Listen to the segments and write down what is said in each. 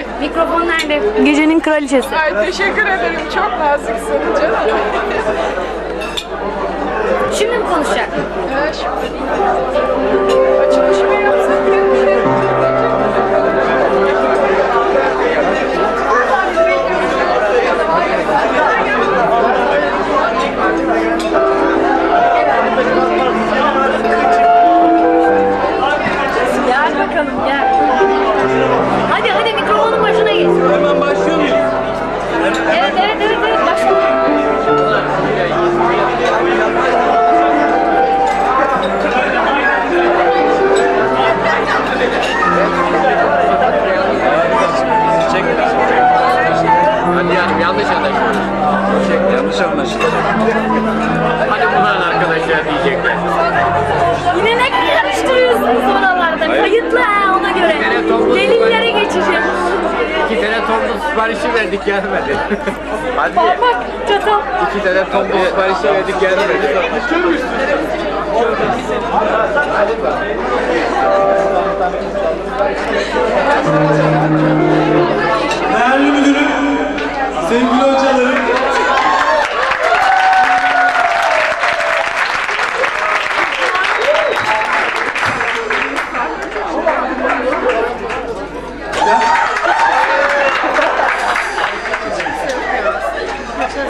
Ay, Mikrofon nerede? Gecenin kraliçesi. ay teşekkür ederim. Çok naziksin canım. Şimdi mi konuşacak? Verdik gelmedi. Hadi. Bak bak çatal. İki tane toplu siparişi verdik gelmedi. Değerli müdürüm, sevgili hocalarım,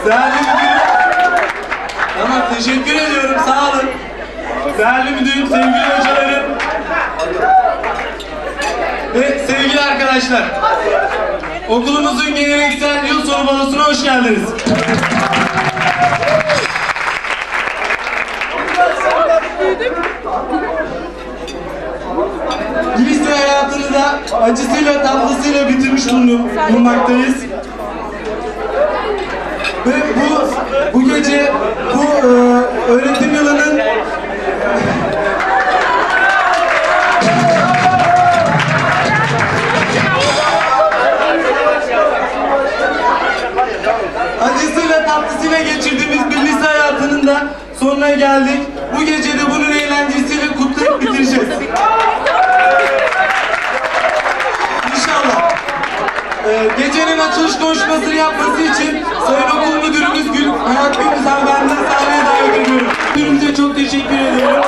Değerli müdürüm, tamam teşekkür ediyorum, sağ olun. Değerli müdürüm, sevgili hocalarım ve sevgili arkadaşlar. Okulumuzun geleneksel yıl sonu balosuna hoş geldiniz. Lise hayatını da acısıyla tatlısıyla bitirmiş bulun- bulunmaktayız. Ve bu bu gece bu e, öğretim yılının geldik. Bu gece de bunun eğlencesiyle kutlayıp bitireceğiz. İnşallah. Ee, gecenin açılış konuşmasını yapması için Sayın Okul Müdürümüz Gül Hayat Gündüz Hanımefendi'den sahneye davet ediyorum. Müdürümüze çok teşekkür ediyorum.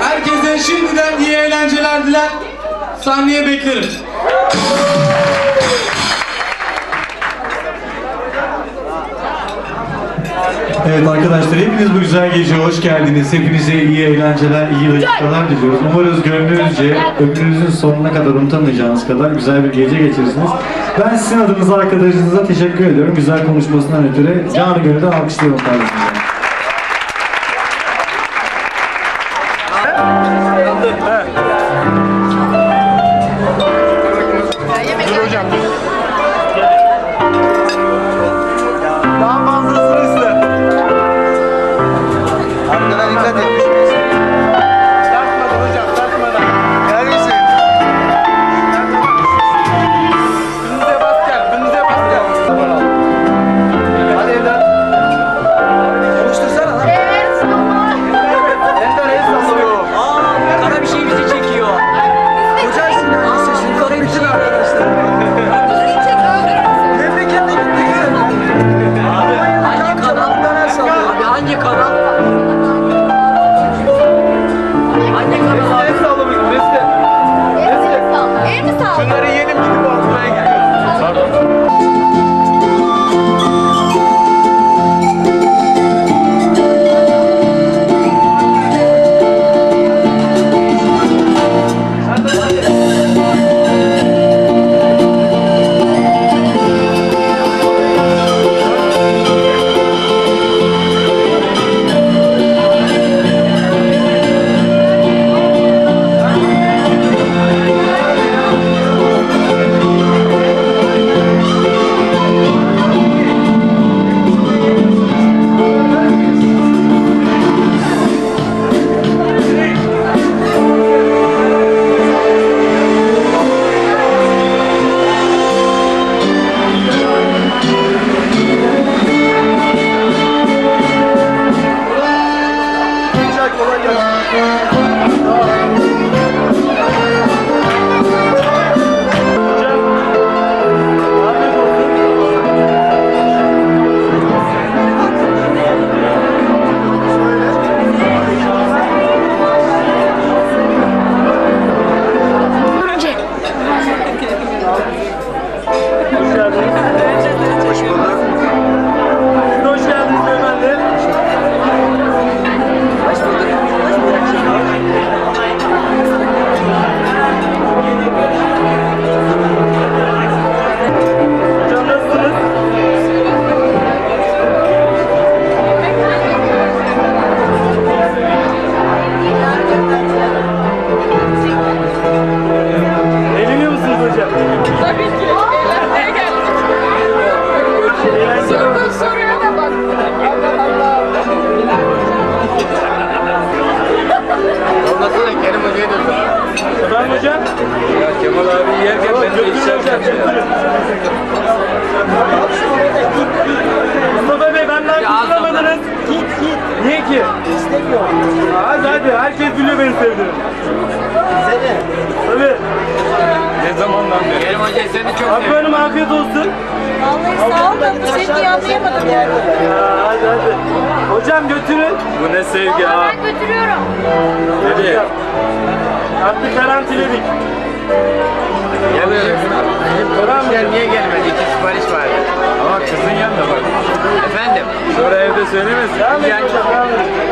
Herkese şimdiden iyi eğlenceler diler. Sahneye beklerim. Evet arkadaşlar hepiniz bu güzel geceye hoş geldiniz. Hepinize iyi eğlenceler, iyi dakikalar diliyoruz. Umarız gönlünüzce ömrünüzün sonuna kadar unutamayacağınız kadar güzel bir gece geçirirsiniz. Ben sizin adınıza arkadaşınıza teşekkür ediyorum. Güzel konuşmasından ötürü canı gönülden alkışlıyorum kardeşim. ki. İstemiyor. Hadi hadi herkes biliyor beni sevdiğimi. Bize de. Tabii. Ne zamandan beri? Kerim Hoca seni çok Abi benim afiyet olsun. Vallahi sağ ol da bu şekli anlayamadım yani. Ya hadi hadi. Hocam götürün. Bu ne sevgi Vallahi ha. ben götürüyorum. Nereye? Artık garantiledik karantiledik. Gelmiyorum. Gel niye gelmedi? İki sipariş vardı. Ama kızın yanında bak. Efendim. Sonra evde söylemesin. Devam edin hocam.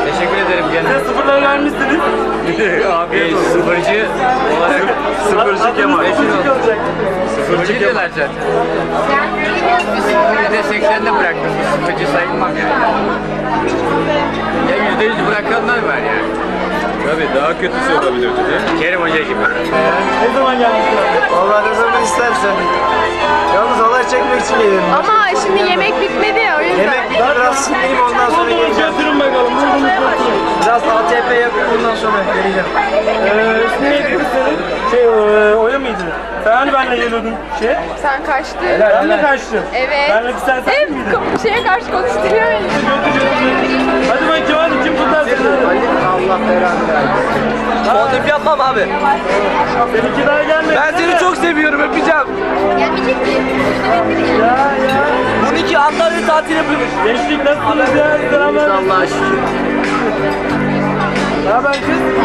Teşekkür ederim Size gene. sıfırları vermişsiniz. Afiyet olsun. Sıfırcı olarak. Sıfırcı Kemal. Sıfırcı olacak. Diyorlar zaten. Yüzde seksende bıraktım. Bu sıfırcı sayılmam yani. Ya yüzde yüz bırakanlar var yani. Tabii daha kötüsü olabilir değil mi? Kerim Hoca gibi. Ne zaman gelmişler? Vallahi ne zaman istersen. Yalnız halay çekmek için gelirim. Ama şimdi yemek bitmedi ya o yüzden. Yemek bitti biraz sinirliyim ondan sonra geleceğim. götürün bakalım. Biraz ATP yapıp ondan sonra geleceğim. Ee, neydi kız senin? Şey, e, Oya mıydı? Sen benle geliyordun şey? Sen kaçtın. Ben mi kaçtım? Evet. Benle bir sen sen miydin? kapı- şeye karşı konuşturuyor beni. Hadi bakayım abi. Seninki daha gelmedi. Ben mi? seni çok seviyorum öpeceğim. Gelmeyecek ki. Ya ya. 12 Antalya tatil yapıyormuş. Gençlik nasılsınız ya? Selamlar. Allah'a şükür. Ne haber kız?